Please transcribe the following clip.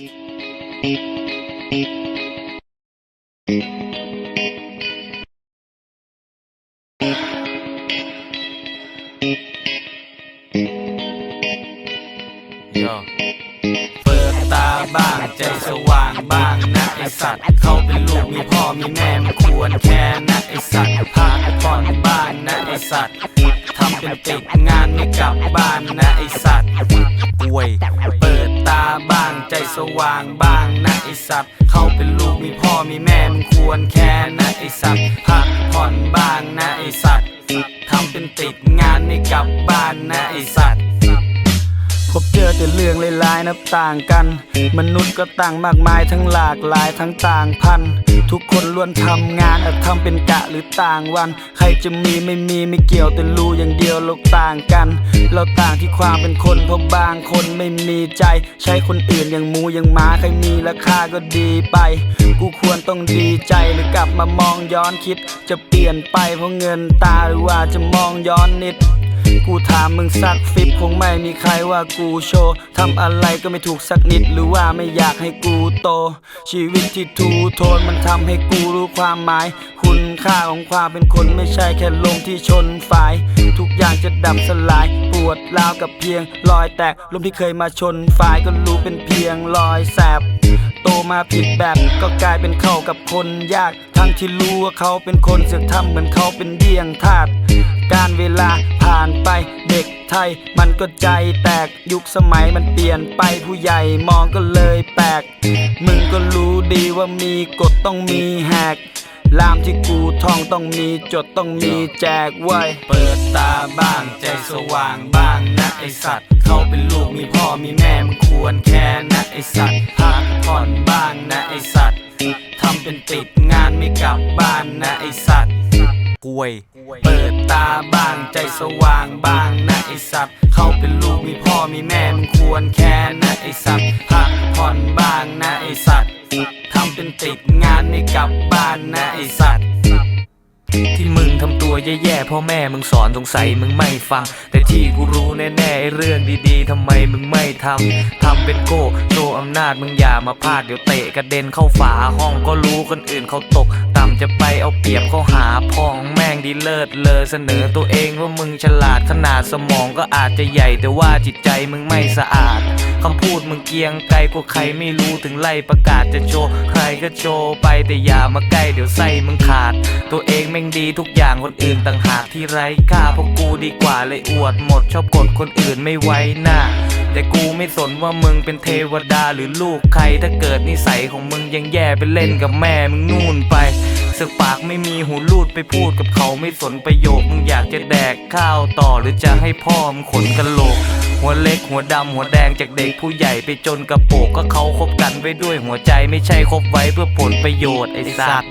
เปิดตาบ้างใจสว่างบ้างนะไอสัตว์เขาเป็นลูกมีพ่อมีแม่มันควรแค่นะไอสัตว์พักผ่อนบ้านนะไอสัตว์ทำเป็นติดงานไม่กลับบ้านนะไอสัตว์ป่วย บ้างใจสว่างบ้างนะไอสัตว์เขาเป็นลูกมีพ่อมีแม่มึงควรแค่นะไอสัตว์พักผ่อนบ้างนะไอสัตว์ทำเป็นติดงานไม่กลับบ้านนะไอสัตว์ พบเจอแต่เรื่องลายๆนับต่างกัน มนุษย์ก็ต่างมากมายทั้งหลากหลายทั้งต่างพัน ทุกคนล้วนทำงานอาจทำเป็นกะหรือต่างวัน ใครจะมีไม่มีไม่เกี่ยวแต่รู้อย่างเดียวเราต่างกัน เราต่างที่ความเป็นคนเพราะบางคนไม่มีใจ ใช้คนอื่นอย่างหมูอย่างหมาใครมีราคาก็ดีไป กูควรต้องดีใจหรือกลับมามองย้อนคิด จะเปลี่ยนไปเพราะเงินตาหรือว่าจะมองย้อนนิด กูถามมึงสักฟิปคงไม่มีใครว่ากูโชว์ทำอะไรก็ไม่ถูกสักนิดหรือว่าไม่อยากให้กูโต ชีวิตที่ทูโทนมันทำให้กูรู้ความหมาย คุณค่าของความเป็นคนไม่ใช่แค่ลมที่ชนฝาย ทุกอย่างจะดับสลาย ปวดร้าวกับเพียง รอยแตกลมที่เคยมาชนฝายก็รู้เป็นเพียงรอยแสบโตมาผิดแบบก็กลายเป็นเข้ากับคนยาก ทั้งที่รู้ว่าเขาเป็นคนเสือกทำเหมือนเขาเป็นเดี่ยงทาสการเวลา ไปเด็กไทยมันก็ใจแตกยุคสมัยมันเปลี่ยนไปผู้ใหญ่มองก็เลยแปลก มึงก็รู้ดีว่ามีกฎต้องมีแหกลามที่กูท่องต้องมีจดต้องมีแจกไว้ เปิดตาบ้างใจสว่างบ้างนะไอสัตว์ เขาเป็นลูกมีพ่อมีแม่มันควรแค่นะไอสัตว์พักผ่อนบ้างนะไอสัตว์ทำเป็นติดงานไม่กลับบ้านนะไอสัตว์ป่วย เปิดตาบ้างใจสว่างบ้างนะไอสัตว์เขาเป็นลูกมีพ่อมีแม่มันควรแค่นะไอสัตว์พักผ่อนบ้างนะไอสัตว์ทำเป็นติดงานไม่กลับบ้านนะไอสัตว์ที่มึงทำตัวแย่ๆพ่อแม่มึงสอนสงสัยมึงไม่ฟัง แต่ที่กูรู้แน่ๆเรื่องดีๆทำไมมึงไม่ทำทำเป็นโก้โชว์อำนาจมึงอย่ามาพลาดเดี๋ยวเตะกระเด็นเข้าฝาห้องก็รู้คนอื่นเขาตกต จะไปเอาเปรียบเขาหาพองแม่งดีเลิศเลอเสนอตัวเองว่ามึงฉลาดขนาดสมองก็อาจจะใหญ่แต่ว่าจิตใจมึงไม่สะอาดคำพูดมึงเกียงไกลกว่าใครไม่รู้ถึงไล่ประกาศจะโชว์ ใครก็โชว์ไปแต่อย่ามาใกล้เดี๋ยวไส้มึงขาด ตัวเองแม่งดีทุกอย่างคนอื่นต่างหากที่ไร้ค่าเพราะกูดีกว่าเลยอวดหมด ชอบกดคนอื่นไม่ไว้หน้าแต่กูไม่สนว่ามึงเป็นเทวดาหรือลูกใครถ้าเกิดนิสัยของมึงยังแย่ไปเล่นกับแม่มึงนู่นไป สึกปากไม่มีหูรูดไปพูดกับเขาไม่สนประโยคมึงอยากจะแดกข้าวต่อหรือจะให้พ่อมึงขนกระโหลก หัวเล็กหัวดำหัวแดงจากเด็กผู้ใหญ่ไปจนกระโปกก็เขาคบกันไว้ด้วยหัวใจไม่ใช่คบไว้เพื่อผลประโยชน์ไอ้สัตว์